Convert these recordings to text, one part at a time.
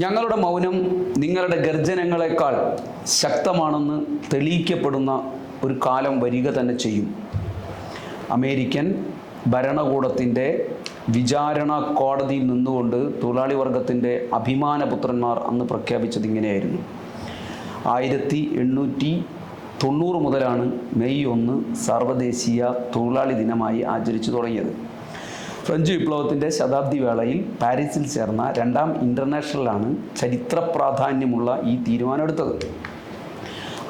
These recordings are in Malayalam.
ഞങ്ങളുടെ മൗനം നിങ്ങളുടെ ഗർജനങ്ങളെക്കാൾ ശക്തമാണെന്ന് തെളിയിക്കപ്പെടുന്ന ഒരു കാലം വരിക തന്നെ ചെയ്യും. അമേരിക്കൻ ഭരണകൂടത്തിന്റെ വിചാരണ കോടതിയിൽ നിന്നുകൊണ്ട് തൊഴിലാളി വർഗത്തിന്റെ അഭിമാനപുത്രന്മാർ അന്ന് പ്രഖ്യാപിച്ചത് ഇങ്ങനെയായിരുന്നു. ആയിരത്തി എണ്ണൂറ്റി തൊണ്ണൂറ് മുതലാണ് മെയ് ഒന്ന് സർവദേശീയ തൊഴിലാളി ദിനമായി ആചരിച്ചു തുടങ്ങിയത്. ഫ്രഞ്ച് വിപ്ലവത്തിന്റെ ശതാബ്ദി വേളയിൽ പാരീസിൽ ചേർന്ന രണ്ടാം ഇന്റർനാഷണലാണ് ചരിത്ര പ്രാധാന്യമുള്ള ഈ തീരുമാനമെടുത്തത്.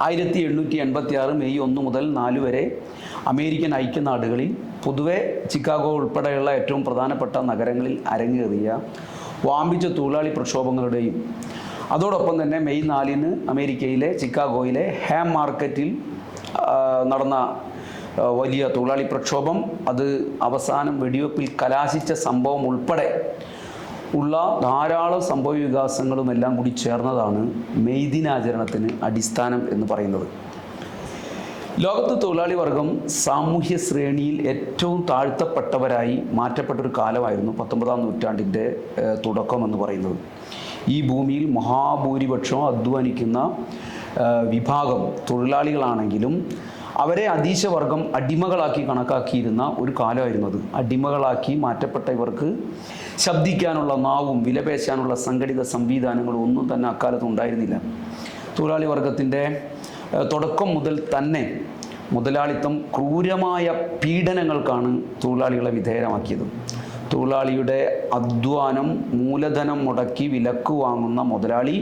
ആയിരത്തി എണ്ണൂറ്റി എൺപത്തി ആറ് മെയ് ഒന്ന് മുതൽ നാല് വരെ അമേരിക്കൻ ഐക്യനാടുകളിൽ പൊതുവെ ചിക്കാഗോ ഉൾപ്പെടെയുള്ള ഏറ്റവും പ്രധാനപ്പെട്ട നഗരങ്ങളിൽ അരങ്ങേറിയ വാമ്പിച്ച തൊഴിലാളി പ്രക്ഷോഭങ്ങളുടെയും അതോടൊപ്പം തന്നെ മെയ് നാലിന് അമേരിക്കയിലെ ചിക്കാഗോയിലെ ഹാം മാർക്കറ്റിൽ നടന്ന വലിയ തൊഴിലാളി പ്രക്ഷോഭം. അത് അവസാനം വെടിവെപ്പിൽ കലാശിച്ച സംഭവം ഉൾപ്പെടെ ഉള്ള ധാരാളം സംഭവ വികാസങ്ങളും എല്ലാം കൂടി ചേർന്നതാണ് മെയ് ദിനാചരണത്തിന് അടിസ്ഥാനം എന്ന് പറയുന്നത്. ലോകത്ത് തൊഴിലാളി വർഗം സാമൂഹ്യ ശ്രേണിയിൽ ഏറ്റവും താഴ്ത്തപ്പെട്ടവരായി മാറ്റപ്പെട്ടൊരു കാലമായിരുന്നു പത്തൊമ്പതാം നൂറ്റാണ്ടിന്റെ തുടക്കം എന്ന് പറയുന്നത്. ഈ ഭൂമിയിൽ മഹാഭൂരിപക്ഷം അധ്വാനിക്കുന്ന വിഭാഗം തൊഴിലാളികളാണെങ്കിലും അവരെ അതീശവർഗം അടിമകളാക്കി കണക്കാക്കിയിരുന്ന ഒരു കാലമായിരുന്നു അത്. അടിമകളാക്കി മാറ്റപ്പെട്ട ഇവർക്ക് ശബ്ദിക്കാനുള്ള നാവും വിലപേശാനുള്ള സംഘടിത സംവിധാനങ്ങളും ഒന്നും തന്നെ അക്കാലത്ത് ഉണ്ടായിരുന്നില്ല. തൊഴിലാളി വർഗത്തിന്റെ തുടക്കം മുതൽ തന്നെ മുതലാളിത്തം ക്രൂരമായ പീഡനങ്ങൾക്കാണ് തൊഴിലാളികളെ വിധേയമാക്കിയത് തൊഴിലാളിയുടെ അധ്വാനം മൂലധനം മുടക്കി വിലക്ക് വാങ്ങുന്ന മുതലാളി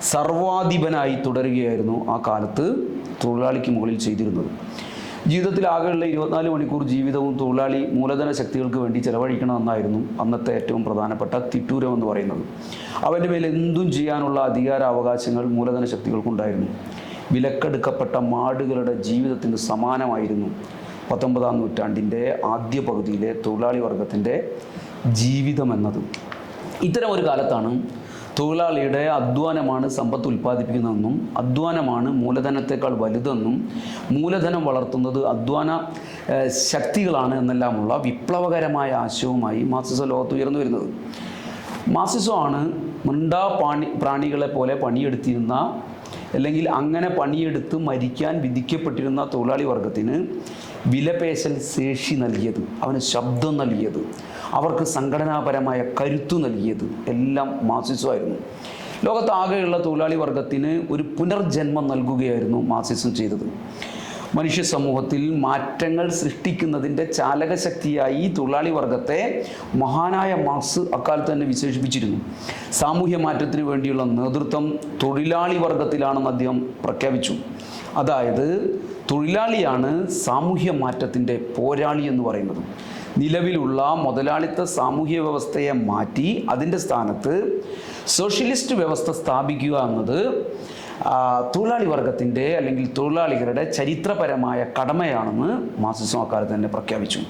സർവാധിപനായി തുടരുകയായിരുന്നു ആ കാലത്ത് തൊഴിലാളിക്ക് മുകളിൽ ചെയ്തിരുന്നത്. ജീവിതത്തിൽ ആകെയുള്ള ഇരുപത്തിനാല് മണിക്കൂർ ജീവിതവും തൊഴിലാളി മൂലധന ശക്തികൾക്ക് വേണ്ടി ചെലവഴിക്കണമെന്നായിരുന്നു അന്നത്തെ ഏറ്റവും പ്രധാനപ്പെട്ട തിട്ടൂരം എന്ന് പറയുന്നത്. അവന്റെ മേൽ എന്തും ചെയ്യാനുള്ള അധികാര അവകാശങ്ങൾ മൂലധന ശക്തികൾക്കുണ്ടായിരുന്നു. വിലക്കെടുക്കപ്പെട്ട മാടുകളുടെ ജീവിതത്തിന് സമാനമായിരുന്നു പത്തൊമ്പതാം നൂറ്റാണ്ടിന്റെ ആദ്യ പകുതിയിലെ തൊഴിലാളി വർഗത്തിന്റെ ജീവിതം എന്നത്. ഇത്തരം ഒരു കാലത്താണ് തൊഴിലാളിയുടെ അധ്വാനമാണ് സമ്പത്ത് ഉൽപ്പാദിപ്പിക്കുന്നതെന്നും അധ്വാനമാണ് മൂലധനത്തെക്കാൾ വലുതെന്നും മൂലധനം വളർത്തുന്നത് അധ്വാന ശക്തികളാണ് എന്നെല്ലാമുള്ള വിപ്ലവകരമായ ആശയവുമായി മാസിസ ലോകത്ത് ഉയർന്നു വരുന്നത്. മാസിസോ ആണ് മുണ്ടാ പാണി പ്രാണികളെ പോലെ പണിയെടുത്തിരുന്ന അല്ലെങ്കിൽ അങ്ങനെ പണിയെടുത്ത് മരിക്കാൻ വിധിക്കപ്പെട്ടിരുന്ന തൊഴിലാളി വർഗത്തിന് വിലപേശൽ ശേഷി നൽകിയത് അവന് ശബ്ദം നൽകിയത് അവർക്ക് സംഘടനാപരമായ കരുത്തു നൽകിയത് എല്ലാം മാർസിസമായിരുന്നു. ലോകത്താകെയുള്ള തൊഴിലാളി വർഗത്തിന് ഒരു പുനർജന്മം നൽകുകയായിരുന്നു മാർസിസം ചെയ്തത്. മനുഷ്യ സമൂഹത്തിൽ മാറ്റങ്ങൾ സൃഷ്ടിക്കുന്നതിന്റെ ചാലകശക്തിയായി തൊഴിലാളി വർഗത്തെ മഹാനായ മാർക്സ് അക്കാലത്ത് തന്നെ വിശേഷിപ്പിച്ചിരുന്നു. സാമൂഹ്യ മാറ്റത്തിന് വേണ്ടിയുള്ള നേതൃത്വം തൊഴിലാളി വർഗത്തിലാണെന്ന് അദ്ദേഹം പ്രഖ്യാപിച്ചു. അതായത് തൊഴിലാളിയാണ് സാമൂഹ്യ മാറ്റത്തിന്റെ പോരാളി എന്ന് പറയുന്നത്. നിലവിലുള്ള മുതലാളിത്ത സാമൂഹ്യ വ്യവസ്ഥയെ മാറ്റി അതിന്റെ സ്ഥാനത്ത് സോഷ്യലിസ്റ്റ് വ്യവസ്ഥ സ്ഥാപിക്കുക എന്നത് തൊഴിലാളി വർഗത്തിന്റെ അല്ലെങ്കിൽ തൊഴിലാളികളുടെ ചരിത്രപരമായ കടമയാണെന്ന് മാർസിസം അക്കാലത്ത് തന്നെ പ്രഖ്യാപിച്ചു.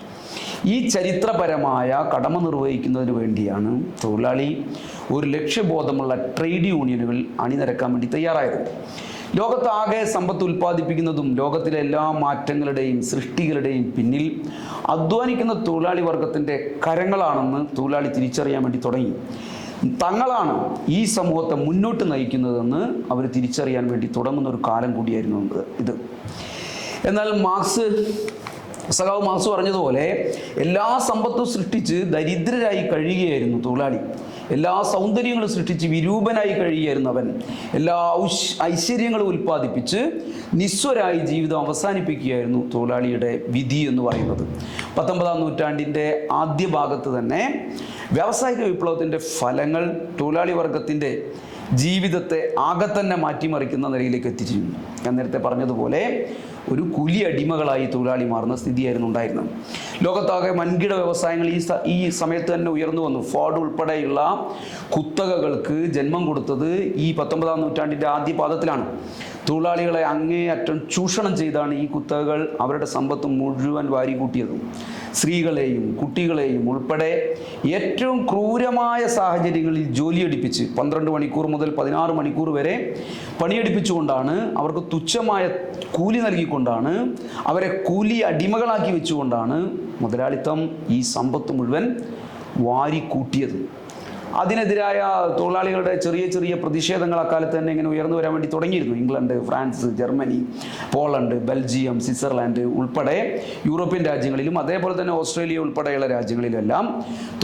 ഈ ചരിത്രപരമായ കടമ നിർവഹിക്കുന്നതിന് വേണ്ടിയാണ് തൊഴിലാളി ഒരു ലക്ഷ്യബോധമുള്ള ട്രേഡ് യൂണിയനുകൾ അണിനിരക്കാൻ വേണ്ടി തയ്യാറായത്. ലോകത്താകെ സമ്പത്ത് ഉൽപ്പാദിപ്പിക്കുന്നതും ലോകത്തിലെ എല്ലാ മാറ്റങ്ങളുടെയും സൃഷ്ടികളുടെയും പിന്നിൽ അധ്വാനിക്കുന്ന തൊഴിലാളി വർഗത്തിന്റെ കരങ്ങളാണെന്ന് തൊഴിലാളി തിരിച്ചറിയാൻ വേണ്ടി തുടങ്ങി. തങ്ങളാണ് ഈ സമൂഹത്തെ മുന്നോട്ട് നയിക്കുന്നതെന്ന് അവർ തിരിച്ചറിയാൻ വേണ്ടി തുടങ്ങുന്ന ഒരു കാലം കൂടിയായിരുന്നു ഇത്. എന്നാൽ മാർക്സ് സഖാവ് മാസു പറഞ്ഞതുപോലെ എല്ലാ സമ്പത്തും സൃഷ്ടിച്ച് ദരിദ്രരായി കഴിയുകയായിരുന്നു തൊഴിലാളി. എല്ലാ സൗന്ദര്യങ്ങളും സൃഷ്ടിച്ച് വിരൂപനായി കഴിയുകയായിരുന്നു അവൻ. എല്ലാ ഐശ്വര്യങ്ങളും ഉൽപ്പാദിപ്പിച്ച് നിസ്വരായി ജീവിതം അവസാനിപ്പിക്കുകയായിരുന്നു തൊഴിലാളിയുടെ വിധി എന്ന് പറയുന്നത്. പത്തൊമ്പതാം നൂറ്റാണ്ടിന്റെ ആദ്യ ഭാഗത്ത് തന്നെ വ്യാവസായിക വിപ്ലവത്തിന്റെ ഫലങ്ങൾ തൊഴിലാളി വർഗത്തിന്റെ ജീവിതത്തെ ആകെ തന്നെ മാറ്റിമറിക്കുന്ന നിലയിലേക്ക് എത്തിച്ചിരുന്നു. ഞാൻ നേരത്തെ പറഞ്ഞതുപോലെ ഒരു കുലി അടിമകളായി തൊഴിലാളി മാറുന്ന സ്ഥിതിയായിരുന്നു ഉണ്ടായിരുന്നത്. ലോകത്താകെ വൻകിട വ്യവസായങ്ങൾ ഈ ഈ സമയത്ത് തന്നെ ഉയർന്നു വന്നു. ഫോർഡ് ഉൾപ്പെടെയുള്ള കുത്തകകൾക്ക് ജന്മം കൊടുത്തത് ഈ പത്തൊമ്പതാം നൂറ്റാണ്ടിന്റെ ആദ്യ പാദത്തിലാണ്. തൊഴിലാളികളെ അങ്ങേയറ്റം ചൂഷണം ചെയ്താണ് ഈ കുത്തകകൾ അവരുടെ സമ്പത്ത് മുഴുവൻ വാരിക്കൂട്ടിയത് സ്ത്രീകളെയും കുട്ടികളെയും ഉൾപ്പെടെ ഏറ്റവും ക്രൂരമായ സാഹചര്യങ്ങളിൽ ജോലിയെടുപ്പിച്ച് പന്ത്രണ്ട് മണിക്കൂർ മുതൽ പതിനാറ് മണിക്കൂർ വരെ പണിയെടുപ്പിച്ചുകൊണ്ടാണ് അവർക്ക് തുച്ഛമായ കൂലി നൽകിക്കൊണ്ടാണ് അവരെ കൂലി അടിമകളാക്കി വെച്ചുകൊണ്ടാണ് മുതലാളിത്തം ഈ സമ്പത്ത് മുഴുവൻ വാരിക്കൂട്ടിയത്. അതിനെതിരായ തൊഴിലാളികളുടെ ചെറിയ ചെറിയ പ്രതിഷേധങ്ങൾ അക്കാലത്ത് തന്നെ ഇങ്ങനെ ഉയർന്നു വരാൻ വേണ്ടി തുടങ്ങിയിരുന്നു. England France Germany Poland Belgium Switzerland ഉൾപ്പെടെ യൂറോപ്യൻ രാജ്യങ്ങളിലും അതേപോലെ തന്നെ ഓസ്ട്രേലിയ ഉൾപ്പെടെയുള്ള രാജ്യങ്ങളിലെല്ലാം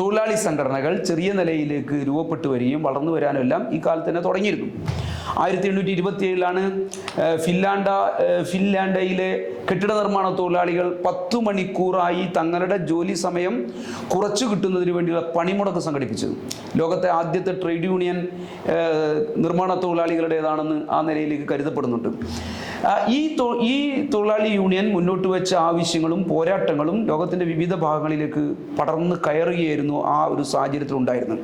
തൊഴിലാളി സംഘടനകൾ ചെറിയ നിലയിലേക്ക് രൂപപ്പെട്ടു വരികയും വളർന്നു വരാനും എല്ലാം ഈ കാലത്ത് തന്നെ തുടങ്ങിയിരുന്നു. ആയിരത്തി എണ്ണൂറ്റി ഇരുപത്തി ഏഴിലാണ് ഫിൻലാൻഡ ഫിൻലാൻഡയിലെ കെട്ടിട നിർമ്മാണ തൊഴിലാളികൾ പത്തു മണിക്കൂറായി തങ്ങളുടെ ജോലി സമയം കുറച്ചു കിട്ടുന്നതിന് വേണ്ടിയുള്ള പണിമുടക്ക് സംഘടിപ്പിച്ചത് ലോകത്തെ ആദ്യത്തെ ട്രേഡ് യൂണിയൻ നിർമ്മാണ തൊഴിലാളികളുടേതാണെന്ന് ആ നിലയിലേക്ക് കരുതപ്പെടുന്നുണ്ട്. ഈ ഈ തൊഴിലാളി യൂണിയൻ മുന്നോട്ട് വെച്ച ആവശ്യങ്ങളും പോരാട്ടങ്ങളും ലോകത്തിന്റെ വിവിധ ഭാഗങ്ങളിലേക്ക് പടർന്ന് കയറുകയായിരുന്നു ആ ഒരു സാഹചര്യത്തിൽ ഉണ്ടായിരുന്നത്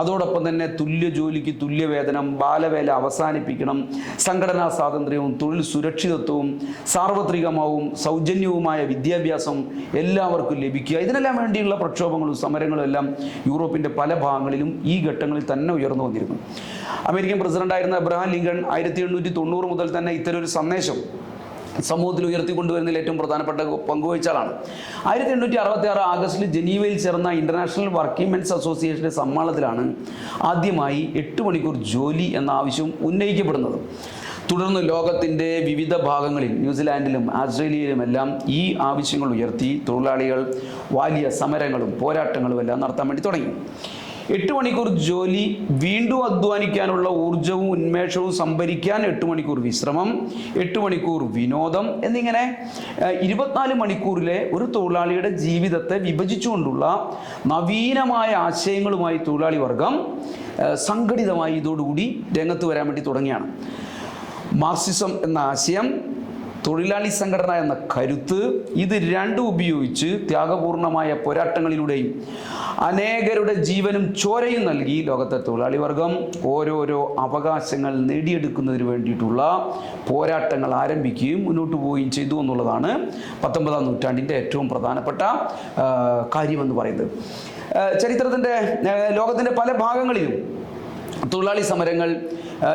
അതോടൊപ്പം തന്നെ തുല്യ ജോലിക്ക് തുല്യ വേതനം ബാലവേല അവസാനിപ്പിക്കണം സംഘടനാ സ്വാതന്ത്ര്യവും തൊഴിൽ സുരക്ഷിതത്വവും സാർവത്രികമാവും സൗജന്യവുമായ വിദ്യാഭ്യാസം എല്ലാവർക്കും ലഭിക്കുക. ഇതിനെല്ലാം വേണ്ടിയുള്ള പ്രക്ഷോഭങ്ങളും സമരങ്ങളും എല്ലാം യൂറോപ്പിന്റെ പല ഭാഗങ്ങളിലും ഈ ഘട്ടങ്ങളിൽ തന്നെ ഉയർന്നു വന്നിരുന്നു. അമേരിക്കൻ പ്രസിഡന്റായിരുന്ന എബ്രഹാം ലിങ്കൺ ആയിരത്തി എണ്ണൂറ്റി തൊണ്ണൂറ് മുതൽ തന്നെ ഇത്തരം ഒരു സന്ദേശം സമൂഹത്തിൽ ഉയർത്തിക്കൊണ്ടുവരുന്നതിൽ ഏറ്റവും പ്രധാനപ്പെട്ട പങ്കുവഹിച്ച ആളാണ്. ആയിരത്തി എണ്ണൂറ്റി അറുപത്തി ആറ് ആഗസ്റ്റിൽ ജനീവയിൽ ചേർന്ന ഇന്റർനാഷണൽ വർക്കിംഗ് മെൻസ് അസോസിയേഷന്റെ സമ്മേളനത്തിലാണ് ആദ്യമായി എട്ട് മണിക്കൂർ ജോലി എന്ന ആവശ്യം ഉന്നയിക്കപ്പെടുന്നത്. തുടർന്ന് ലോകത്തിന്റെ വിവിധ ഭാഗങ്ങളിൽ ന്യൂസിലാൻഡിലും ആസ്ട്രേലിയയിലും എല്ലാം ഈ ആവശ്യങ്ങൾ ഉയർത്തി തൊഴിലാളികൾ വലിയ സമരങ്ങളും പോരാട്ടങ്ങളും എല്ലാം നടത്താൻ വേണ്ടി തുടങ്ങി. എട്ട് മണിക്കൂർ ജോലി വീണ്ടും അധ്വാനിക്കാനുള്ള ഊർജവും ഉന്മേഷവും സംഭരിക്കാൻ എട്ട് മണിക്കൂർ വിശ്രമം എട്ട് മണിക്കൂർ വിനോദം എന്നിങ്ങനെ ഇരുപത്തിനാല് മണിക്കൂറിലെ ഒരു തൊഴിലാളിയുടെ ജീവിതത്തെ വിഭജിച്ചുകൊണ്ടുള്ള നവീനമായ ആശയങ്ങളുമായി തൊഴിലാളി വർഗം സംഘടിതമായി ഇതോടുകൂടി രംഗത്ത് വരാൻ വേണ്ടി തുടങ്ങിയാണ് മാർക്സിസം എന്ന ആശയം തൊഴിലാളി സംഘടന എന്ന കരുത്ത് ഇത് രണ്ടും ഉപയോഗിച്ച് ത്യാഗപൂർണമായ പോരാട്ടങ്ങളിലൂടെയും അനേകരുടെ ജീവനും ചോരയും നൽകി ലോകത്തെ തൊഴിലാളി വർഗം. ഓരോരോ അവകാശങ്ങൾ നേടിയെടുക്കുന്നതിന് വേണ്ടിയിട്ടുള്ള പോരാട്ടങ്ങൾ ആരംഭിക്കുകയും മുന്നോട്ട് പോവുകയും ചെയ്തു എന്നുള്ളതാണ് പത്തൊമ്പതാം നൂറ്റാണ്ടിന്റെ ഏറ്റവും പ്രധാനപ്പെട്ട കാര്യമെന്ന് പറയുന്നത്. ചരിത്രത്തിന്റെ ലോകത്തിന്റെ പല ഭാഗങ്ങളിലും തൊഴിലാളി സമരങ്ങൾ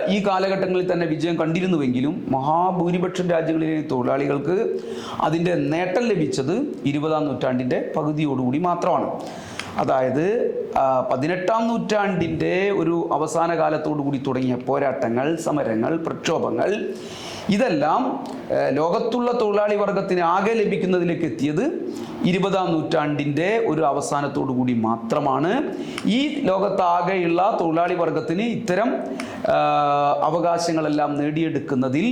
ഈ കാലഘട്ടങ്ങളിൽ തന്നെ വിജയം കണ്ടിരുന്നുവെങ്കിലും മഹാഭൂരിപക്ഷം രാജ്യങ്ങളിലെ തൊഴിലാളികൾക്ക് അതിന്റെ നേട്ടം ലഭിച്ചത് ഇരുപതാം നൂറ്റാണ്ടിന്റെ പകുതിയോടുകൂടി മാത്രമാണ്. അതായത് പതിനെട്ടാം നൂറ്റാണ്ടിന്റെ ഒരു അവസാന കാലത്തോടു കൂടി തുടങ്ങിയ പോരാട്ടങ്ങൾ സമരങ്ങൾ പ്രക്ഷോഭങ്ങൾ ഇതെല്ലാം ലോകത്തുള്ള തൊഴിലാളി വർഗത്തിന് ആകെ ലഭിക്കുന്നതിലേക്ക് എത്തിയത് ഇരുപതാം നൂറ്റാണ്ടിന്റെ ഒരു അവസാനത്തോടു കൂടി മാത്രമാണ് ഈ ലോകത്താകെയുള്ള തൊഴിലാളി വർഗത്തിന് ഇത്തരം അവകാശങ്ങളെല്ലാം നേടിയെടുക്കുന്നതിൽ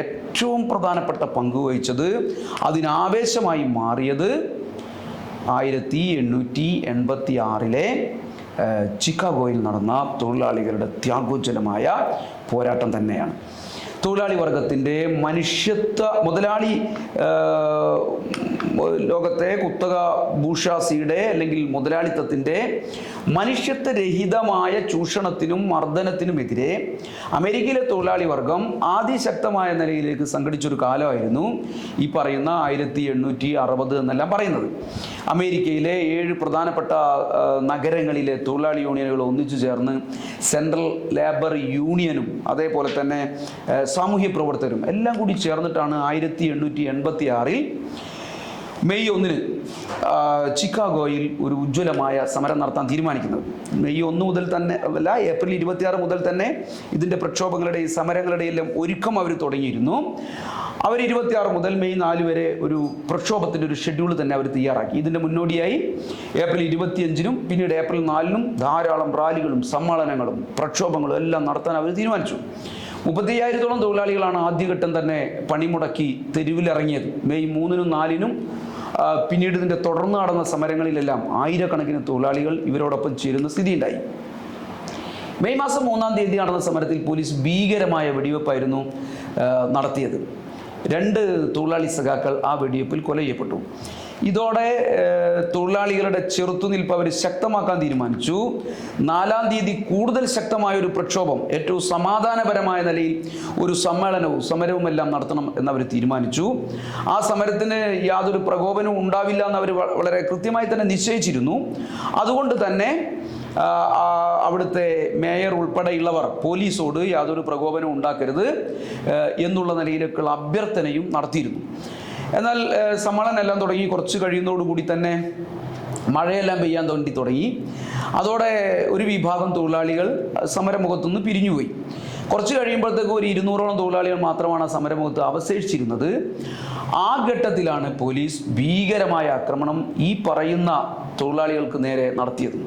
ഏറ്റവും പ്രധാനപ്പെട്ട പങ്ക് വഹിച്ചത് അതിനാവേശമായി മാറിയത് ആയിരത്തി എണ്ണൂറ്റി എൺപത്തി ആറിലെ ചിക്കാഗോയിൽ നടന്ന തൊഴിലാളികളുടെ ത്യാഗോജ്വലമായ പോരാട്ടം തന്നെയാണ്. തൊഴിലാളി വർഗത്തിന്റെ മനുഷ്യത്വ മുതലാളി ലോകത്തെ കുത്തക ഭൂഷാസിയുടെ അല്ലെങ്കിൽ മുതലാളിത്തത്തിന്റെ മനുഷ്യത്വരഹിതമായ ചൂഷണത്തിനും മർദ്ദനത്തിനുമെതിരെ അമേരിക്കയിലെ തൊഴിലാളി വർഗം ആദിശക്തമായ നിലയിലേക്ക് സംഘടിച്ചൊരു കാലമായിരുന്നു ഈ പറയുന്ന ആയിരത്തി എണ്ണൂറ്റി അറുപത് എന്നെല്ലാം പറയുന്നത്. അമേരിക്കയിലെ ഏഴ് പ്രധാനപ്പെട്ട നഗരങ്ങളിലെ തൊഴിലാളി യൂണിയനുകൾ ഒന്നിച്ചു ചേർന്ന് സെൻട്രൽ ലേബർ യൂണിയനും അതേപോലെ തന്നെ സാമൂഹ്യ പ്രവർത്തകരും എല്ലാം കൂടി ചേർന്നിട്ടാണ് ആയിരത്തി എണ്ണൂറ്റി എൺപത്തി ആറിൽ മെയ് ഒന്നിന് ചിക്കാഗോയിൽ ഒരു ഉജ്ജ്വലമായ സമരം നടത്താൻ തീരുമാനിക്കുന്നത്. മെയ് ഒന്ന് മുതൽ തന്നെ അല്ല ഏപ്രിൽ ഇരുപത്തിയാറ് മുതൽ തന്നെ ഇതിന്റെ പ്രക്ഷോഭങ്ങളുടെയും സമരങ്ങളുടെയും എല്ലാം ഒരുക്കം അവർ തുടങ്ങിയിരുന്നു. അവർ ഇരുപത്തിയാറ് മുതൽ മെയ് നാല് വരെ ഒരു പ്രക്ഷോഭത്തിന്റെ ഒരു ഷെഡ്യൂൾ തന്നെ അവർ തയ്യാറാക്കി. ഇതിന്റെ മുന്നോടിയായി ഏപ്രിൽ ഇരുപത്തിയഞ്ചിനും പിന്നീട് ഏപ്രിൽ നാലിനും ധാരാളം റാലികളും സമ്മേളനങ്ങളും പ്രക്ഷോഭങ്ങളും എല്ലാം നടത്താൻ അവർ തീരുമാനിച്ചു. മുപ്പത്തിയ്യായിരത്തോളം തൊഴിലാളികളാണ് ആദ്യഘട്ടം തന്നെ പണിമുടക്കി തെരുവിലിറങ്ങിയത്. മെയ് മൂന്നിനും നാലിനും പിന്നീട് ഇതിന്റെ തുടർന്ന് നടന്ന സമരങ്ങളിലെല്ലാം ആയിരക്കണക്കിന് തൊഴിലാളികൾ ഇവരോടൊപ്പം ചേരുന്ന സ്ഥിതിയുണ്ടായി. മെയ് മാസം മൂന്നാം തീയതി നടന്ന സമരത്തിൽ പോലീസ് ഭീകരമായ വെടിവെപ്പായിരുന്നു നടത്തിയത്. രണ്ട് തൊഴിലാളി സഖാക്കൾ ആ വെടിവെപ്പിൽ കൊല ചെയ്യപ്പെട്ടു. ഇതോടെ തൊഴിലാളികളുടെ ചെറുത്തുനിൽപ്പ് അവർ ശക്തമാക്കാൻ തീരുമാനിച്ചു. നാലാം തീയതി കൂടുതൽ ശക്തമായ ഒരു പ്രക്ഷോഭം ഏറ്റവും സമാധാനപരമായ നിലയിൽ ഒരു സമ്മേളനവും സമരവും എല്ലാം നടത്തണം എന്നവർ തീരുമാനിച്ചു. ആ സമരത്തിന് യാതൊരു പ്രകോപനവും ഉണ്ടാവില്ല എന്ന് അവർ വളരെ കൃത്യമായി തന്നെ നിശ്ചയിച്ചിരുന്നു. അതുകൊണ്ട് തന്നെ അവിടുത്തെ മേയർ ഉൾപ്പെടെയുള്ളവർ പോലീസോട് യാതൊരു പ്രകോപനവും ഉണ്ടാക്കരുത് എന്നുള്ള നിലയിലേക്കുള്ള അഭ്യർത്ഥനയും നടത്തിയിരുന്നു. എന്നാൽ സമ്മളം എല്ലാം തുടങ്ങി കുറച്ച് കഴിയുന്നതോടുകൂടി തന്നെ മഴയെല്ലാം പെയ്യാൻ തോണ്ടി തുടങ്ങി. അതോടെ ഒരു വിഭാഗം തൊഴിലാളികൾ സമരമുഖത്തുനിന്ന് പിരിഞ്ഞുപോയി. കുറച്ച് കഴിയുമ്പോഴത്തേക്ക് ഒരു ഇരുന്നൂറോളം തൊഴിലാളികൾ മാത്രമാണ് ആ സമരമുഖത്ത് അവശേഷിച്ചിരുന്നത്. ആ ഘട്ടത്തിലാണ് പോലീസ് ഭീകരമായ ആക്രമണം ഈ പറയുന്ന തൊഴിലാളികൾക്ക് നേരെ നടത്തിയത്.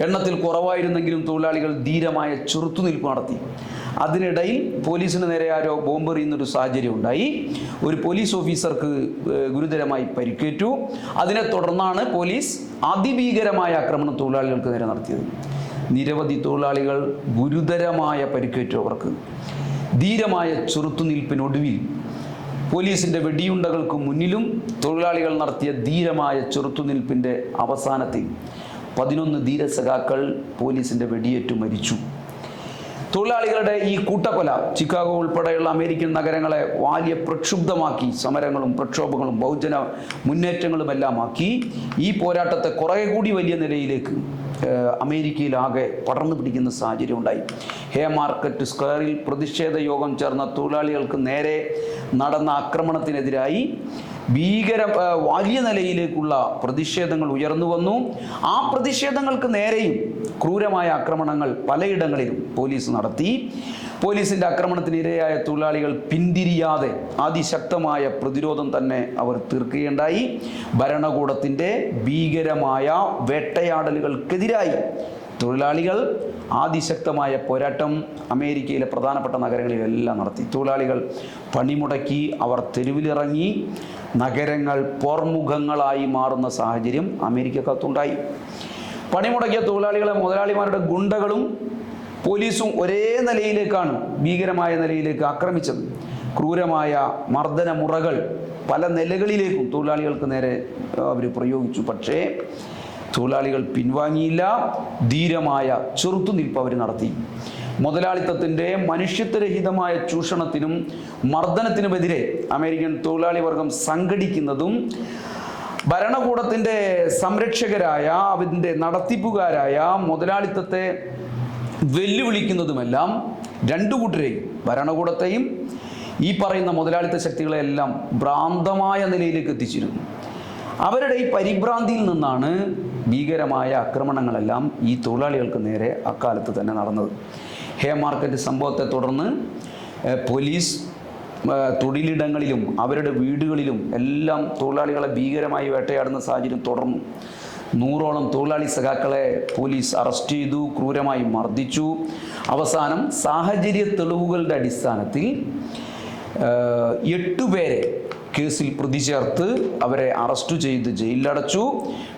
എണ്ണത്തിൽ കുറവായിരുന്നെങ്കിലും തൊഴിലാളികൾ ധീരമായ ചെറുത്തുനിൽപ്പ് നടത്തി. അതിനിടയിൽ പോലീസിന് നേരെ ആരോ ബോംബെറിയുന്നൊരു സാഹചര്യം ഉണ്ടായി. ഒരു പോലീസ് ഓഫീസർക്ക് ഗുരുതരമായി പരിക്കേറ്റു. അതിനെ തുടർന്നാണ് പോലീസ് അതിഭീകരമായ ആക്രമണം തൊഴിലാളികൾക്ക് നേരെ നടത്തിയത്. നിരവധി തൊഴിലാളികൾ ഗുരുതരമായ പരിക്കേറ്റു അവർക്ക്. ധീരമായ ചെറുത്തുനിൽപ്പിനൊടുവിൽ പോലീസിന്റെ വെടിയുണ്ടകൾക്ക് മുന്നിലും തൊഴിലാളികൾ നടത്തിയ ധീരമായ ചെറുത്തുനിൽപ്പിന്റെ അവസാനത്തിൽ പതിനൊന്ന് ധീരസഖാക്കൾ പോലീസിന്റെ വെടിയേറ്റ് മരിച്ചു. തൊഴിലാളികളുടെ ഈ കൂട്ടക്കൊല ചിക്കാഗോ ഉൾപ്പെടെയുള്ള അമേരിക്കൻ നഗരങ്ങളെ വലിയ പ്രക്ഷുബ്ധമാക്കി സമരങ്ങളും പ്രക്ഷോഭങ്ങളും ബഹുജന മുന്നേറ്റങ്ങളുമെല്ലാം ആക്കി ഈ പോരാട്ടത്തെ കുറേ കൂടി വലിയ നിലയിലേക്ക് അമേരിക്കയിലാകെ പടർന്നു പിടിക്കുന്ന സാഹചര്യം ഉണ്ടായി. ഹേ മാർക്കറ്റ് സ്ക്വയറിൽ പ്രതിഷേധ യോഗം ചേർന്ന തൊഴിലാളികൾക്ക് നേരെ നടന്ന ആക്രമണത്തിനെതിരായി ഭീകര വലിയ നിലയിലേക്കുള്ള പ്രതിഷേധങ്ങൾ ഉയർന്നു വന്നു. ആ പ്രതിഷേധങ്ങൾക്ക് നേരെയും ക്രൂരമായ ആക്രമണങ്ങൾ പലയിടങ്ങളിലും പോലീസ് നടത്തി. പോലീസിന്റെ ആക്രമണത്തിനിരയായ തൊഴിലാളികൾ പിന്തിരിയാതെ അതിശക്തമായ പ്രതിരോധം തന്നെ അവർ തീർക്കുകയുണ്ടായി. ഭരണകൂടത്തിന്റെ ഭീകരമായ വേട്ടയാടലുകൾക്കെതിരായി തൊഴിലാളികൾ അതിശക്തമായ പോരാട്ടം അമേരിക്കയിലെ പ്രധാനപ്പെട്ട നഗരങ്ങളിലെല്ലാം നടത്തി. തൊഴിലാളികൾ പണിമുടക്കി അവർ തെരുവിലിറങ്ങി നഗരങ്ങൾ പോർമുഖങ്ങളായി മാറുന്ന സാഹചര്യം അമേരിക്കക്കകത്തുണ്ടായി. പണിമുടക്കിയ തൊഴിലാളികളെ മുതലാളിമാരുടെ ഗുണ്ടകളും പോലീസും ഒരേ നിലയിലേക്കാണ് ഭീകരമായ നിലയിലേക്ക് ആക്രമിച്ചത്. ക്രൂരമായ മർദ്ദനമുറകൾ പല നിലകളിലേക്കും തൊഴിലാളികൾക്ക് നേരെ അവർ പ്രയോഗിച്ചു. പക്ഷേ തൊഴിലാളികൾ പിൻവാങ്ങിയില്ല. ധീരമായ ചെറുത്തുനിൽപ്പ് അവർ നടത്തി. മുതലാളിത്തത്തിന്റെ മനുഷ്യത്വരഹിതമായ ചൂഷണത്തിനും മർദ്ദനത്തിനുമെതിരെ അമേരിക്കൻ തൊഴിലാളി വർഗം സംഘടിക്കുന്നതും ഭരണകൂടത്തിന്റെ സംരക്ഷകരായ അതിന്റെ നടത്തിപ്പുകാരായ മുതലാളിത്തത്തെ വെല്ലുവിളിക്കുന്നതുമെല്ലാം രണ്ടു കൂട്ടരെയും ഭരണകൂടത്തെയും ഈ പറയുന്ന മുതലാളിത്ത ശക്തികളെല്ലാം ഭ്രാന്തമായ നിലയിലേക്ക് എത്തിച്ചിരുന്നു. അവരുടെ ഈ പരിഭ്രാന്തിയിൽ നിന്നാണ് ഭീകരമായ ആക്രമണങ്ങളെല്ലാം ഈ തൊഴിലാളികൾക്ക് നേരെ അക്കാലത്ത് തന്നെ നടന്നത്. ഹേ മാർക്കറ്റ് സംഭവത്തെ തുടർന്ന് പോലീസ് തൊഴിലിടങ്ങളിലും അവരുടെ വീടുകളിലും എല്ലാം തൊഴിലാളികളെ ഭീകരമായി വേട്ടയാടുന്ന സാഹചര്യം തുടർന്നു. നൂറോളം തൊഴിലാളി സഖാക്കളെ പോലീസ് അറസ്റ്റ് ചെയ്തു ക്രൂരമായി മർദ്ദിച്ചു. അവസാനം സാഹചര്യ തെളിവുകളുടെ അടിസ്ഥാനത്തിൽ എട്ടുപേരെ കേസിൽ പ്രതി ചേർത്ത് അവരെ അറസ്റ്റ് ചെയ്ത് ജയിലിലടച്ചു.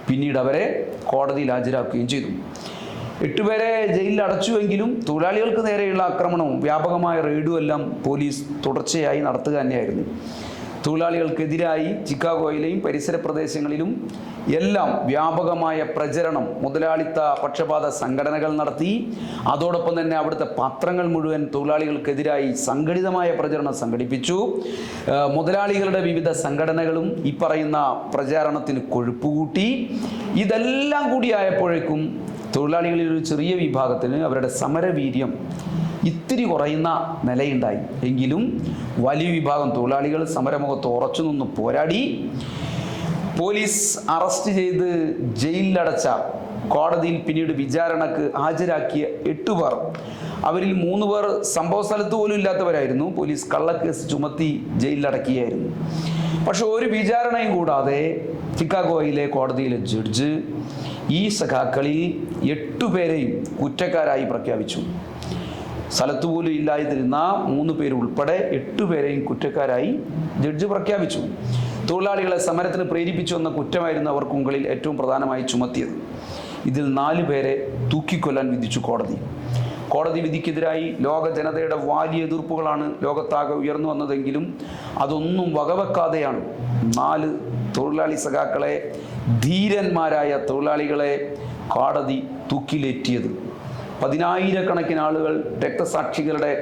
പിന്നീട് അവരെ കോടതിയിൽ ഹാജരാക്കുകയും ചെയ്തു. എട്ടുപേരെ ജയിലിൽ അടച്ചുവെങ്കിലും തൊഴിലാളികൾക്ക് നേരെയുള്ള ആക്രമണവും വ്യാപകമായ റെയ്ഡും എല്ലാം പോലീസ് തുടർച്ചയായി നടത്തുക തന്നെയായിരുന്നു. തൊഴിലാളികൾക്കെതിരായി ചിക്കാഗോയിലെയും പരിസര പ്രദേശങ്ങളിലും എല്ലാം വ്യാപകമായ പ്രചരണം മുതലാളിത്ത പക്ഷപാത സംഘടനകൾ നടത്തി. അതോടൊപ്പം തന്നെ അവിടുത്തെ പത്രങ്ങൾ മുഴുവൻ തൊഴിലാളികൾക്കെതിരായി സംഘടിതമായ പ്രചരണം സംഘടിപ്പിച്ചു. മുതലാളികളുടെ വിവിധ സംഘടനകളും ഈ പറയുന്ന പ്രചാരണത്തിന് കൊഴുപ്പുകൂട്ടി. ഇതെല്ലാം കൂടിയായപ്പോഴേക്കും തൊഴിലാളികളിൽ ഒരു ചെറിയ വിഭാഗത്തിന് അവരുടെ സമരവീര്യം ഇത്തിരി കുറയുന്ന നിലയുണ്ടായി. എങ്കിലും വലിയ വിഭാഗം തൊഴിലാളികൾ സമരമുഖത്ത് ഉറച്ചു നിന്ന് പോരാടി. പോലീസ് അറസ്റ്റ് ചെയ്ത് ജയിലിലടച്ച കോടതിയിൽ പിന്നീട് വിചാരണക്ക് ഹാജരാക്കിയ എട്ടുപേർ അവരിൽ മൂന്ന് പേർ സംഭവ സ്ഥലത്ത് പോലും ഇല്ലാത്തവരായിരുന്നു. പോലീസ് കള്ളക്കേസ് ചുമത്തി ജയിലിലടക്കിയായിരുന്നു പക്ഷെ ഒരു വിചാരണയും കൂടാതെ ചിക്കാഗോയിലെ കോടതിയിലെ ജഡ്ജ് ഈ സഖാക്കളിൽ എട്ടുപേരെയും കുറ്റക്കാരായി പ്രഖ്യാപിച്ചു. സ്ഥലത്ത് പോലും മൂന്ന് പേര് ഉൾപ്പെടെ എട്ടുപേരെയും കുറ്റക്കാരായി ജഡ്ജ് പ്രഖ്യാപിച്ചു. തൊഴിലാളികളെ സമരത്തിന് പ്രേരിപ്പിച്ചു എന്ന കുറ്റമായിരുന്നു അവർക്ക് മുകളിൽ ഏറ്റവും പ്രധാനമായി ചുമത്തിയത്. ഇതിൽ നാല് പേരെ തൂക്കിക്കൊല്ലാൻ വിധിച്ചു കോടതി. കോടതി വിധിക്കെതിരായി ലോക ജനതയുടെ വലിയ എതിർപ്പുകളാണ് ലോകത്താകെ ഉയർന്നു വന്നതെങ്കിലും അതൊന്നും വകവെക്കാതെയാണ് നാല് തൊഴിലാളി സഖാക്കളെ ധീരന്മാരായ തൊഴിലാളികളെ കോടതി തൂക്കിലേറ്റിയത്. പതിനായിരക്കണക്കിന് ആളുകൾ രക്തസാക്ഷികളുടെ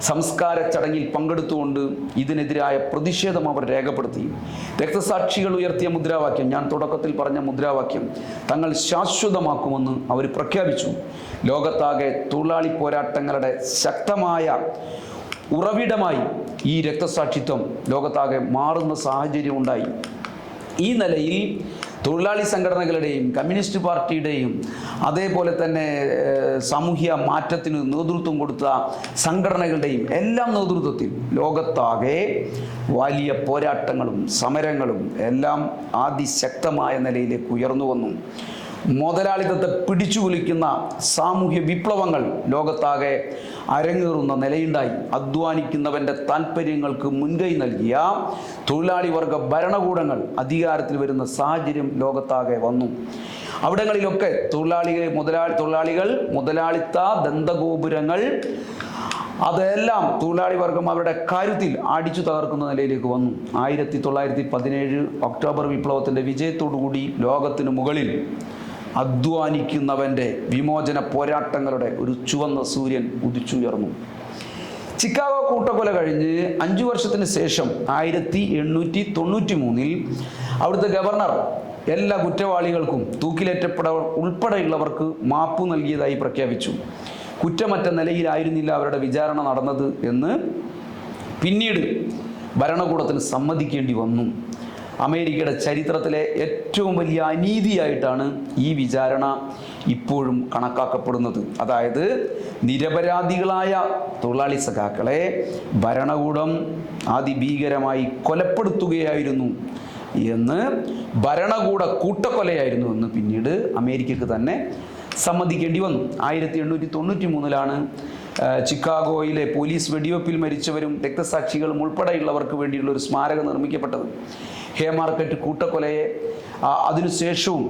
സംസ്കാര ചടങ്ങിൽ പങ്കെടുത്തുകൊണ്ട് ഇതിനെതിരായ പ്രതിഷേധം അവർ രേഖപ്പെടുത്തി. രക്തസാക്ഷികൾ ഉയർത്തിയ മുദ്രാവാക്യം ഞാൻ തുടക്കത്തിൽ പറഞ്ഞ മുദ്രാവാക്യം തങ്ങൾ ശാശ്വതമാക്കുമെന്ന് അവർ പ്രഖ്യാപിച്ചു. ലോകത്താകെ തൊഴിലാളി പോരാട്ടങ്ങളുടെ ശക്തമായ ഉറവിടമായി ഈ രക്തസാക്ഷിത്വം ലോകത്താകെ മാറുന്ന സാഹചര്യം ഉണ്ടായി. ഈ നിലയിൽ തൊഴിലാളി സംഘടനകളുടെയും കമ്മ്യൂണിസ്റ്റ് പാർട്ടിയുടെയും അതേപോലെ തന്നെ സാമൂഹ്യ മാറ്റത്തിന് നേതൃത്വം കൊടുത്ത സംഘടനകളുടെയും എല്ലാം നേതൃത്വത്തിൽ ലോകത്താകെ വലിയ പോരാട്ടങ്ങളും സമരങ്ങളും എല്ലാം അതിശക്തമായ നിലയിലേക്ക് ഉയർന്നു വന്നു. മുതലാളിത്തത്തെ പിടിച്ചു കുലിക്കുന്ന സാമൂഹ്യ വിപ്ലവങ്ങൾ ലോകത്താകെ അരങ്ങേറുന്ന നിലയുണ്ടായി. അധ്വാനിക്കുന്നവന്റെ താല്പര്യങ്ങൾക്ക് മുൻകൈ നൽകിയ തൊഴിലാളി വർഗ ഭരണകൂടങ്ങൾ അധികാരത്തിൽ വരുന്ന സാഹചര്യം ലോകത്താകെ വന്നു. അവിടങ്ങളിലൊക്കെ തൊഴിലാളികൾ മുതലാളി തൊഴിലാളികൾ മുതലാളിത്ത ദന്തഗോപുരങ്ങൾ അതെല്ലാം തൊഴിലാളി വർഗം അവരുടെ കാര്യത്തിൽ അടിച്ചു തകർക്കുന്ന നിലയിലേക്ക് വന്നു. ആയിരത്തി തൊള്ളായിരത്തി പതിനേഴ് ഒക്ടോബർ വിപ്ലവത്തിന്റെ വിജയത്തോടുകൂടി ലോകത്തിന് മുകളിൽ അധ്വാനിക്കുന്നവന്റെ വിമോചന പോരാട്ടങ്ങളുടെ ഒരു ചുവന്ന സൂര്യൻ ഉദിച്ചുയർന്നു. ചിക്കാഗോ കൂട്ടക്കൊല കഴിഞ്ഞ് അഞ്ചു വർഷത്തിന് ശേഷം ആയിരത്തി എണ്ണൂറ്റി തൊണ്ണൂറ്റി മൂന്നിൽ അവിടുത്തെ ഗവർണർ എല്ലാ കുറ്റവാളികൾക്കും തൂക്കിലേറ്റപ്പെട ഉൾപ്പെടെയുള്ളവർക്ക് മാപ്പ് നൽകിയതായി പ്രഖ്യാപിച്ചു. കുറ്റമറ്റ നിലയിലായിരുന്നില്ല അവരുടെ വിചാരണ നടന്നത് എന്ന് പിന്നീട് ഭരണകൂടത്തിന് സമ്മതിക്കേണ്ടി വന്നു. അമേരിക്കയുടെ ചരിത്രത്തിലെ ഏറ്റവും വലിയ അനീതിയായിട്ടാണ് ഈ വിചാരണ ഇപ്പോഴും കണക്കാക്കപ്പെടുന്നത്. അതായത് നിരപരാധികളായ തൊഴിലാളി സഖാക്കളെ ഭരണകൂടം അതിഭീകരമായി കൊലപ്പെടുത്തുകയായിരുന്നു എന്ന് ഭരണകൂട കൂട്ടക്കൊലയായിരുന്നു എന്ന് പിന്നീട് അമേരിക്കക്ക് തന്നെ സമ്മതിക്കേണ്ടി വന്നു. ആയിരത്തി എണ്ണൂറ്റി തൊണ്ണൂറ്റി മൂന്നിലാണ് ചിക്കാഗോയിലെ പോലീസ് വെടിവെപ്പിൽ മരിച്ചവരും രക്തസാക്ഷികളും ഉൾപ്പെടെയുള്ളവർക്ക് വേണ്ടിയുള്ള ഒരു സ്മാരകം നിർമ്മിക്കപ്പെട്ടത്. ഹേ മാർക്കറ്റ് കൂട്ടക്കൊലയെ അതിനുശേഷവും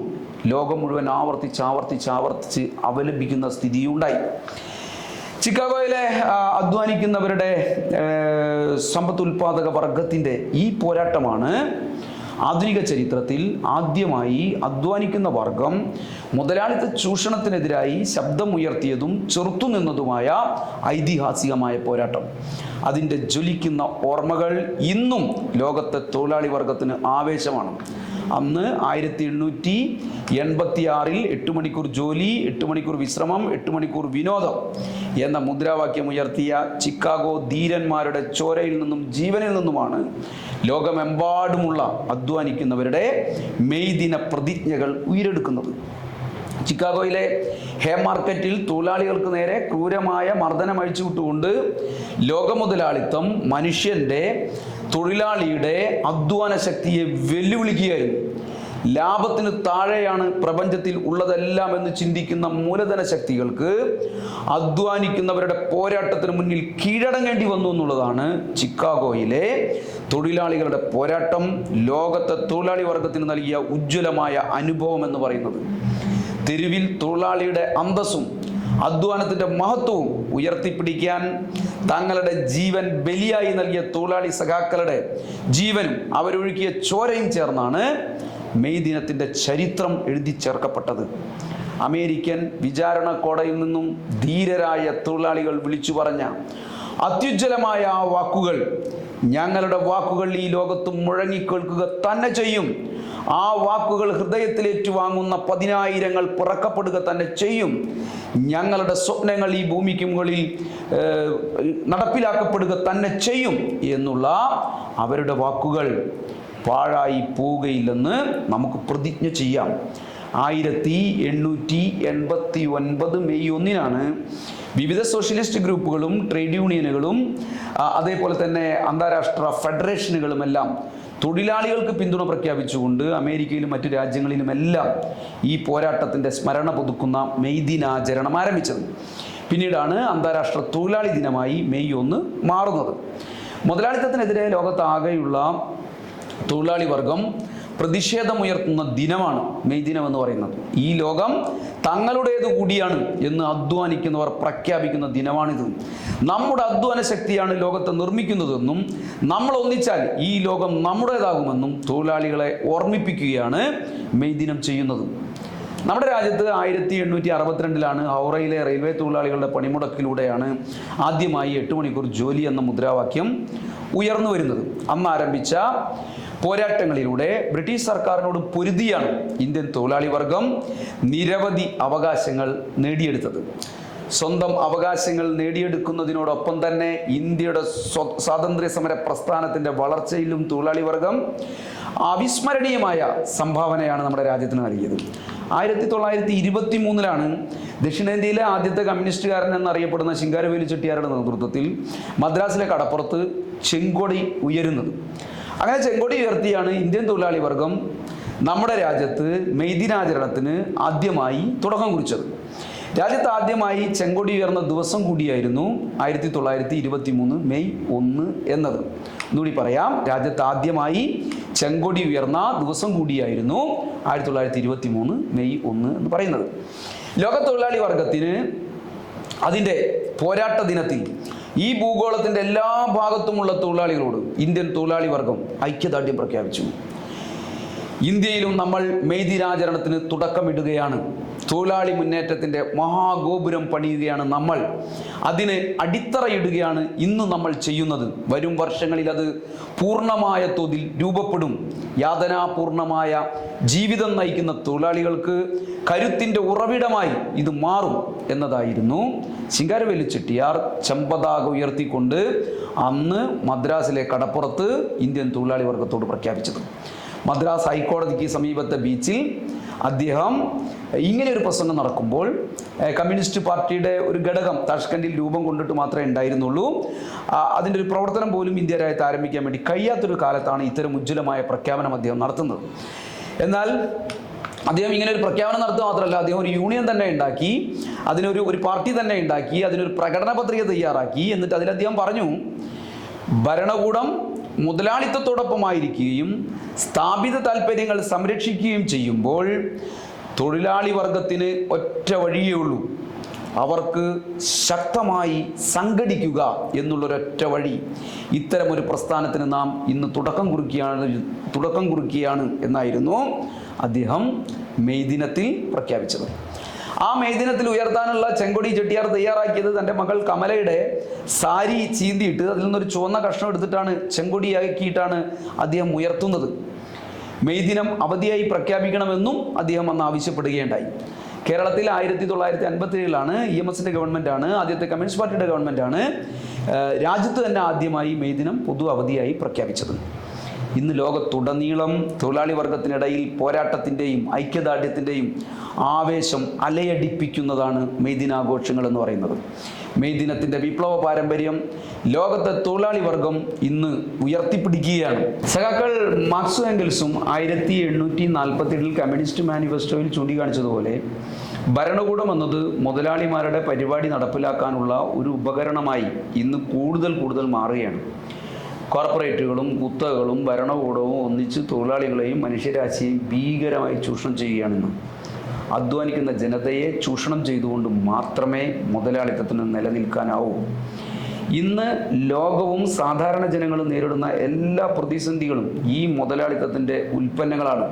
ലോകം മുഴുവൻ ആവർത്തിച്ച് ആവർത്തിച്ച് ആവർത്തിച്ച് അവലംബിക്കുന്ന സ്ഥിതിയുണ്ടായി. ചിക്കാഗോയിലെ അധ്വാനിക്കുന്നവരുടെ സമ്പത്ത് ഉൽപാദക വർഗത്തിന്റെ ഈ പോരാട്ടമാണ് ആധുനിക ചരിത്രത്തിൽ ആദ്യമായി അധ്വാനിക്കുന്ന വർഗം മുതലാളിത്ത ചൂഷണത്തിനെതിരായി ശബ്ദമുയർത്തിയതും ചെറുത്തുനിന്നതുമായ ഐതിഹാസികമായ പോരാട്ടം. അതിന്റെ ജ്വലിക്കുന്ന ഓർമ്മകൾ ഇന്നും ലോകത്തെ തൊഴിലാളി വർഗത്തിന് ആവേശമാണ്. അന്ന് ആയിരത്തി എണ്ണൂറ്റി എൺപത്തി ആറിൽ എട്ട് മണിക്കൂർ ജോലി എട്ട് മണിക്കൂർ വിശ്രമം എട്ട് മണിക്കൂർ വിനോദം എന്ന മുദ്രാവാക്യം ഉയർത്തിയ ചിക്കാഗോ ധീരന്മാരുടെ ചോരയിൽ നിന്നും ജീവനിൽ നിന്നുമാണ് ലോകമെമ്പാടുമുള്ള അധ്വാനിക്കുന്നവരുടെ മെയ് ദിന പ്രതിജ്ഞകൾ ഉയരെടുക്കുന്നത്. ചിക്കാഗോയിലെ ഹേ മാർക്കറ്റിൽ തൊഴിലാളികൾക്ക് നേരെ ക്രൂരമായ മർദ്ദനം അഴിച്ചുവിട്ടുകൊണ്ട് ലോകമുതലാളിത്തം മനുഷ്യന്റെ തൊഴിലാളിയുടെ അധ്വാന ശക്തിയെ വെല്ലുവിളിക്കുകയായിരുന്നു. ലാഭത്തിന് താഴെയാണ് പ്രപഞ്ചത്തിൽ ഉള്ളതെല്ലാം എന്ന് ചിന്തിക്കുന്ന മൂലധന ശക്തികൾക്ക് അധ്വാനിക്കുന്നവരുടെ പോരാട്ടത്തിന് മുന്നിൽ കീഴടങ്ങേണ്ടി വന്നു എന്നുള്ളതാണ് ചിക്കാഗോയിലെ തൊഴിലാളികളുടെ പോരാട്ടം. ലോകത്തെ തൊഴിലാളി വർഗത്തിന് നൽകിയ ഉജ്ജ്വലമായ അനുഭവം എന്ന് പറയുന്നത്. തെരുവിൽ തൊഴിലാളിയുടെ അന്തസ്സും അധ്വാനത്തിന്റെ മഹത്വവും ഉയർത്തിപ്പിടിക്കാൻ തങ്ങളുടെ ജീവൻ ബലിയായി നൽകിയ തൊഴിലാളി സഖാക്കളുടെ ജീവനും അവരൊഴുക്കിയ ചോരയും ചേർന്നാണ് മെയ് ദിനത്തിന്റെ ചരിത്രം എഴുതി ചേർക്കപ്പെട്ടത്. അമേരിക്കൻ വിചാരണ കോടയിൽ നിന്നും ധീരരായ തൊഴിലാളികൾ വിളിച്ചു പറഞ്ഞ അത്യുജ്വലമായ ആ വാക്കുകൾ ഞങ്ങളുടെ വാക്കുകൾ ഈ ലോകത്ത് മുഴങ്ങിക്കേൾക്കുക തന്നെ ചെയ്യും. ആ വാക്കുകൾ ഹൃദയത്തിലേറ്റുവാങ്ങുന്ന പതിനായിരങ്ങൾ പിറക്കപ്പെടുക തന്നെ ചെയ്യും. ഞങ്ങളുടെ സ്വപ്നങ്ങൾ ഈ ഭൂമിക്ക് മുകളിൽ നടപ്പിലാക്കപ്പെടുക തന്നെ ചെയ്യും എന്നുള്ള അവരുടെ വാക്കുകൾ പാഴായി പോവുകയില്ലെന്ന് നമുക്ക് പ്രതിജ്ഞ ചെയ്യാം. ആയിരത്തി എണ്ണൂറ്റി എൺപത്തി ഒൻപത് മെയ് ഒന്നിനാണ് വിവിധ സോഷ്യലിസ്റ്റ് ഗ്രൂപ്പുകളും ട്രേഡ് യൂണിയനുകളും അതേപോലെ തന്നെ അന്താരാഷ്ട്ര ഫെഡറേഷനുകളുമെല്ലാം തൊഴിലാളികൾക്ക് പിന്തുണ പ്രഖ്യാപിച്ചുകൊണ്ട് അമേരിക്കയിലും മറ്റു രാജ്യങ്ങളിലുമെല്ലാം ഈ പോരാട്ടത്തിന്റെ സ്മരണ പുതുക്കുന്ന മെയ് ദിനാചരണം ആരംഭിച്ചത്. പിന്നീടാണ് അന്താരാഷ്ട്ര തൊഴിലാളി ദിനമായി മെയ് ഒന്ന് മാറുന്നത്. മുതലാളിത്തത്തിനെതിരെ ലോകത്താകെയുള്ള തൊഴിലാളി വർഗം പ്രതിഷേധമുയർത്തുന്ന ദിനമാണ് മെയ് ദിനം എന്ന് പറയുന്നത്. ഈ ലോകം തങ്ങളുടേത് കൂടിയാണ് എന്ന് അധ്വാനിക്കുന്നവർ പ്രഖ്യാപിക്കുന്ന ദിനമാണിത്. നമ്മുടെ അധ്വാന ശക്തിയാണ് ലോകത്തെ നിർമ്മിക്കുന്നതെന്നും നമ്മൾ ഒന്നിച്ചാൽ ഈ ലോകം നമ്മുടേതാകുമെന്നും തൊഴിലാളികളെ ഓർമ്മിപ്പിക്കുകയാണ് മെയ് ദിനം ചെയ്യുന്നത്. നമ്മുടെ രാജ്യത്ത് ആയിരത്തി എണ്ണൂറ്റി അറുപത്തിരണ്ടിലാണ് ഹൗറയിലെ റെയിൽവേ തൊഴിലാളികളുടെ പണിമുടക്കിലൂടെയാണ് ആദ്യമായി എട്ട് മണിക്കൂർ ജോലി എന്ന മുദ്രാവാക്യം ഉയർന്നു വരുന്നത് അന്ന് ആരംഭിച്ച പോരാട്ടങ്ങളിലൂടെ ബ്രിട്ടീഷ് സർക്കാരിനോട് പൊരുതിയാണ് ഇന്ത്യൻ തൊഴിലാളി വർഗം നിരവധി അവകാശങ്ങൾ നേടിയെടുത്തത്. സ്വന്തം അവകാശങ്ങൾ നേടിയെടുക്കുന്നതിനോടൊപ്പം തന്നെ ഇന്ത്യയുടെ സ്വ- സ്വാതന്ത്ര്യ സമര പ്രസ്ഥാനത്തിന്റെ വളർച്ചയിലും തൊഴിലാളി വർഗം അവിസ്മരണീയമായ സംഭാവനയാണ് നമ്മുടെ രാജ്യത്തിന് നൽകിയത്. ആയിരത്തി തൊള്ളായിരത്തി ഇരുപത്തി മൂന്നിലാണ് ദക്ഷിണേന്ത്യയിലെ ആദ്യത്തെ കമ്മ്യൂണിസ്റ്റുകാരൻ എന്നറിയപ്പെടുന്ന ശിങ്കാരവേലി ചെട്ടിയാരുടെ നേതൃത്വത്തിൽ മദ്രാസിലെ കടപ്പുറത്ത് ചെങ്കൊടി ഉയരുന്നത്. അങ്ങനെ ചെങ്കൊടി ഉയർത്തിയാണ് ഇന്ത്യൻ തൊഴിലാളി വർഗം നമ്മുടെ രാജ്യത്ത് മെയ് ദിനാചരണത്തിന് ആദ്യമായി തുടക്കം കുറിച്ചത്. രാജ്യത്ത് ആദ്യമായി ചെങ്കൊടി ഉയർന്ന ദിവസം കൂടിയായിരുന്നു ആയിരത്തി തൊള്ളായിരത്തി ഇരുപത്തി മൂന്ന് മെയ് ഒന്ന് എന്നത്. ഒന്നുകൂടി പറയാം രാജ്യത്ത് ആദ്യമായി ചെങ്കൊടി ഉയർന്ന ദിവസം കൂടിയായിരുന്നു ആയിരത്തി തൊള്ളായിരത്തി ഇരുപത്തി മൂന്ന് മെയ് ഒന്ന് എന്ന് പറയുന്നത്. ലോക തൊഴിലാളി വർഗത്തിന് അതിന്റെ പോരാട്ട ദിനത്തിൽ ഈ ഭൂഗോളത്തിന്റെ എല്ലാ ഭാഗത്തുമുള്ള തൊഴിലാളികളോട് ഇന്ത്യൻ തൊഴിലാളി വർഗം ഐക്യദാർഢ്യം പ്രഖ്യാപിച്ചു. ഇന്ത്യയിലും നമ്മൾ മെയ് ദിനാചരണത്തിന് തുടക്കമിടുകയാണ്. തൊഴിലാളി മുന്നേറ്റത്തിന്റെ മഹാഗോപുരം പണിയുകയാണ് നമ്മൾ. അതിന് അടിത്തറയിടുകയാണ് ഇന്ന് നമ്മൾ ചെയ്യുന്നത്. വരും വർഷങ്ങളിൽ അത് പൂർണമായ തോതിൽ രൂപപ്പെടും. യാതനാപൂർണമായ ജീവിതം നയിക്കുന്ന തൊഴിലാളികൾക്ക് കരുത്തിന്റെ ഉറവിടമായി ഇത് മാറും എന്നതായിരുന്നു ശിങ്കാരവേലു ചെട്ടിയാർ ചെമ്പതാക ഉയർത്തിക്കൊണ്ട് അന്ന് മദ്രാസിലെ കടപ്പുറത്ത് ഇന്ത്യൻ തൊഴിലാളി വർഗത്തോട് പ്രഖ്യാപിച്ചത്. മദ്രാസ് ഹൈക്കോടതിക്ക് സമീപത്തെ ബീച്ചിൽ അദ്ദേഹം ഇങ്ങനെ ഒരു പ്രസംഗം നടക്കുമ്പോൾ കമ്മ്യൂണിസ്റ്റ് പാർട്ടിയുടെ ഒരു ഘടകം താഷ്കണ്ടിൽ രൂപം കൊണ്ടിട്ട് മാത്രമേ ഉണ്ടായിരുന്നുള്ളൂ. അതിന്റെ ഒരു പ്രവർത്തനം പോലും ഇന്ത്യ രാജ്യത്ത് ആരംഭിക്കാൻ വേണ്ടി കഴിയാത്തൊരു കാലത്താണ് ഇത്തരം ഉജ്ജ്വലമായ പ്രഖ്യാപനം അദ്ദേഹം നടത്തുന്നത്. എന്നാൽ അദ്ദേഹം ഇങ്ങനെ ഒരു പ്രഖ്യാപനം നടത്തുക മാത്രമല്ല അദ്ദേഹം ഒരു യൂണിയൻ തന്നെ ഉണ്ടാക്കി അതിനൊരു ഒരു പാർട്ടി തന്നെ ഉണ്ടാക്കി അതിനൊരു പ്രകടന പത്രിക തയ്യാറാക്കി എന്നിട്ട് അതിൽ അദ്ദേഹം പറഞ്ഞു ഭരണകൂടം മുതലാളിത്തത്തോടൊപ്പമായിരിക്കുകയും സ്ഥാപിത താല്പര്യങ്ങൾ സംരക്ഷിക്കുകയും ചെയ്യുമ്പോൾ തൊഴിലാളി വർഗത്തിന് ഒറ്റ വഴിയേ ഉള്ളൂ. അവർക്ക് ശക്തമായി സംഘടിക്കുക എന്നുള്ളൊരൊറ്റ വഴി. ഇത്തരമൊരു പ്രസ്ഥാനത്തിന് നാം ഇന്ന് തുടക്കം കുറിക്കുകയാണ് തുടക്കം കുറിക്കുകയാണ് എന്നായിരുന്നു അദ്ദേഹം മെയ് ദിനത്തിൽ പ്രഖ്യാപിച്ചത്. ആ മെയ്ദിനത്തിൽ ഉയർത്താനുള്ള ചെങ്കൊടി ചെട്ടിയാർ തയ്യാറാക്കിയത് തന്റെ മകൾ കമലയുടെ സാരി ചീന്തിയിട്ട് അതിൽ നിന്നൊരു ചുവന്ന കഷ്ണം എടുത്തിട്ടാണ് ചെങ്കൊടിയാക്കിയിട്ടാണ് അദ്ദേഹം ഉയർത്തുന്നത്. മെയ് ദിനം അവധിയായി പ്രഖ്യാപിക്കണമെന്നും അദ്ദേഹം അന്ന് ആവശ്യപ്പെടുകയുണ്ടായി. കേരളത്തിൽ ആയിരത്തി തൊള്ളായിരത്തി അൻപത്തി ഏഴിലാണ് ഇ എം എസിന്റെ ഗവൺമെന്റാണ് ആദ്യത്തെ കമ്മ്യൂണിസ്റ്റ് പാർട്ടിയുടെ ഗവൺമെന്റാണ് രാജ്യത്ത് തന്നെ ആദ്യമായി മെയ് ദിനം പൊതു അവധിയായി പ്രഖ്യാപിച്ചത്. ഇന്ന് ലോകത്തുടനീളം തൊഴിലാളി വർഗത്തിനിടയിൽ പോരാട്ടത്തിന്റെയും ഐക്യദാർഢ്യത്തിന്റെയും ആവേശം അലയടിപ്പിക്കുന്നതാണ് മെയ് ദിനാഘോഷങ്ങൾ എന്ന് പറയുന്നത്. മെയ് ദിനത്തിന്റെ വിപ്ലവ പാരമ്പര്യം ലോകത്തെ തൊഴിലാളി വർഗം ഇന്ന് ഉയർത്തിപ്പിടിക്കുകയാണ്. സഖാക്കൾ മാർക്സ് എംഗൽസും ആയിരത്തി എണ്ണൂറ്റി നാൽപ്പത്തി ഏഴിൽ കമ്മ്യൂണിസ്റ്റ് മാനിഫെസ്റ്റോയിൽ ചൂണ്ടിക്കാണിച്ചതുപോലെ ഭരണകൂടം എന്നത് മുതലാളിമാരുടെ പരിപാടി നടപ്പിലാക്കാനുള്ള ഒരു ഉപകരണമായി ഇന്ന് കൂടുതൽ കൂടുതൽ മാറുകയാണ്. കോർപ്പറേറ്റുകളും കുത്തകളും ഭരണകൂടവും ഒന്നിച്ച് തൊഴിലാളികളെയും മനുഷ്യരാശിയെയും ഭീകരമായി ചൂഷണം ചെയ്യുകയാണെന്ന് അധ്വാനിക്കുന്ന ജനതയെ ചൂഷണം ചെയ്തുകൊണ്ട് മാത്രമേ മുതലാളിത്തത്തിന് നിലനിൽക്കാനാവൂ. ഇന്ന് ലോകവും സാധാരണ ജനങ്ങളും നേരിടുന്ന എല്ലാ പ്രതിസന്ധികളും ഈ മുതലാളിത്തത്തിന്റെ ഉൽപ്പന്നങ്ങളാണ്.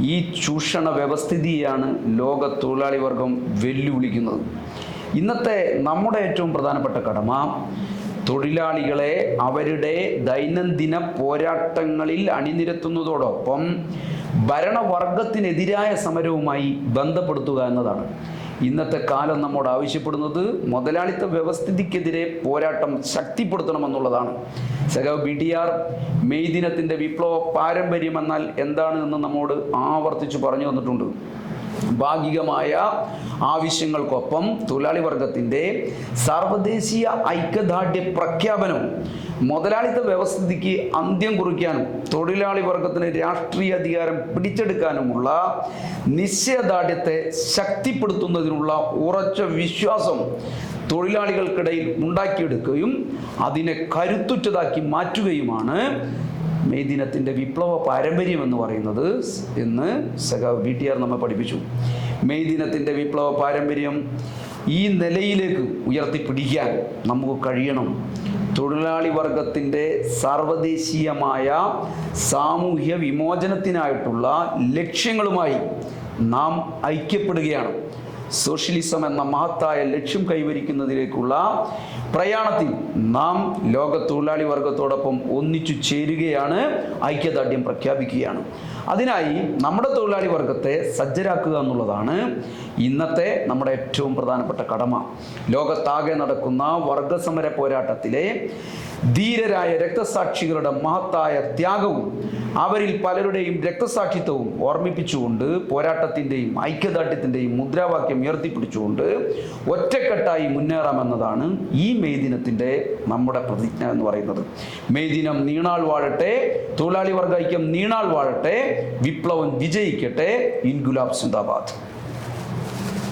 ഈ ചൂഷണ വ്യവസ്ഥിതിയാണ് ലോക തൊഴിലാളി വർഗം വെല്ലുവിളിക്കുന്നത്. ഇന്നത്തെ നമ്മുടെ ഏറ്റവും പ്രധാനപ്പെട്ട കടമ തൊഴിലാളികളെ അവരുടെ ദൈനംദിന പോരാട്ടങ്ങളിൽ അണിനിരത്തുന്നതോടൊപ്പം ഭരണവർഗത്തിനെതിരായ സമരവുമായി ബന്ധപ്പെടുത്തുക എന്നതാണ്. ഇന്നത്തെ കാലം നമ്മോട് ആവശ്യപ്പെടുന്നത് മുതലാളിത്ത വ്യവസ്ഥിതിക്കെതിരെ പോരാട്ടം ശക്തിപ്പെടുത്തണമെന്നുള്ളതാണ്. സഖാവ് ബി ഡി ആർ മെയ് വിപ്ലവ പാരമ്പര്യം എന്നാൽ എന്താണ് എന്ന് നമ്മോട് ആവർത്തിച്ചു പറഞ്ഞു തന്നിട്ടുണ്ട്. ഭാഗികമായ ആവശ്യങ്ങൾക്കൊപ്പം തൊഴിലാളി വർഗത്തിന്റെ സാർവദേശീയ ഐക്യദാർഢ്യ പ്രഖ്യാപനവും മുതലാളിത്ത വ്യവസ്ഥിതിക്ക് അന്ത്യം കുറിക്കാനും തൊഴിലാളി വർഗത്തിന് രാഷ്ട്രീയ അധികാരം പിടിച്ചെടുക്കാനുമുള്ള നിശ്ചയദാർഢ്യത്തെ ശക്തിപ്പെടുത്തുന്നതിനുള്ള ഉറച്ച വിശ്വാസം തൊഴിലാളികൾക്കിടയിൽ ഉണ്ടാക്കിയെടുക്കുകയും അതിനെ കരുത്തുറ്റതാക്കി മാറ്റുകയുമാണ് മെയ് ദിനത്തിന്റെ വിപ്ലവ പാരമ്പര്യം എന്ന് പറയുന്നത് എന്ന് സഹ ബി ടി ആർ നമ്മെ പഠിപ്പിച്ചു. മെയ് ദിനത്തിന്റെ വിപ്ലവ പാരമ്പര്യം ഈ നിലയിലേക്ക് ഉയർത്തിപ്പിടിക്കാൻ നമുക്ക് കഴിയണം. തൊഴിലാളി വർഗത്തിന്റെ സാർവദേശീയമായ സാമൂഹ്യ വിമോചനത്തിനായിട്ടുള്ള ലക്ഷ്യങ്ങളുമായി നാം ഐക്യപ്പെടുകയാണ്. സോഷ്യലിസം എന്ന മഹത്തായ ലക്ഷ്യം കൈവരിക്കുന്നതിലേക്കുള്ള പ്രയാണത്തിൽ നാം ലോക തൊഴിലാളി വർഗത്തോടൊപ്പം ഒന്നിച്ചു ചേരുകയാണ് ഐക്യദാർഢ്യം പ്രഖ്യാപിക്കുകയാണ്. അതിനായി നമ്മുടെ തൊഴിലാളി വർഗത്തെ സജ്ജരാക്കുക എന്നുള്ളതാണ് ഇന്നത്തെ നമ്മുടെ ഏറ്റവും പ്രധാനപ്പെട്ട കടമ. ലോകത്താകെ നടക്കുന്ന വർഗസമര പോരാട്ടത്തിലെ ധീരരായ രക്തസാക്ഷികളുടെ മഹത്തായ ത്യാഗവും അവരിൽ പലരുടെയും രക്തസാക്ഷിത്വവും ഓർമ്മിപ്പിച്ചുകൊണ്ട് പോരാട്ടത്തിന്റെയും ഐക്യദാർഢ്യത്തിന്റെയും മുദ്രാവാക്യം ഉയർത്തിപ്പിടിച്ചുകൊണ്ട് ഒറ്റക്കെട്ടായി മുന്നേറാമെന്നതാണ് ഈ മെയ് ദിനത്തിന്റെ നമ്മുടെ പ്രതിജ്ഞ എന്ന് പറയുന്നത്. മെയ് ദിനം നീണാൾ വാഴട്ടെ തൊഴിലാളി വർഗ ഐക്യം നീണാൾ വാഴട്ടെ വിപ്ലവം വിജയിക്കട്ടെ ഇൻഗുലാബ് സിന്ദാബാദ്.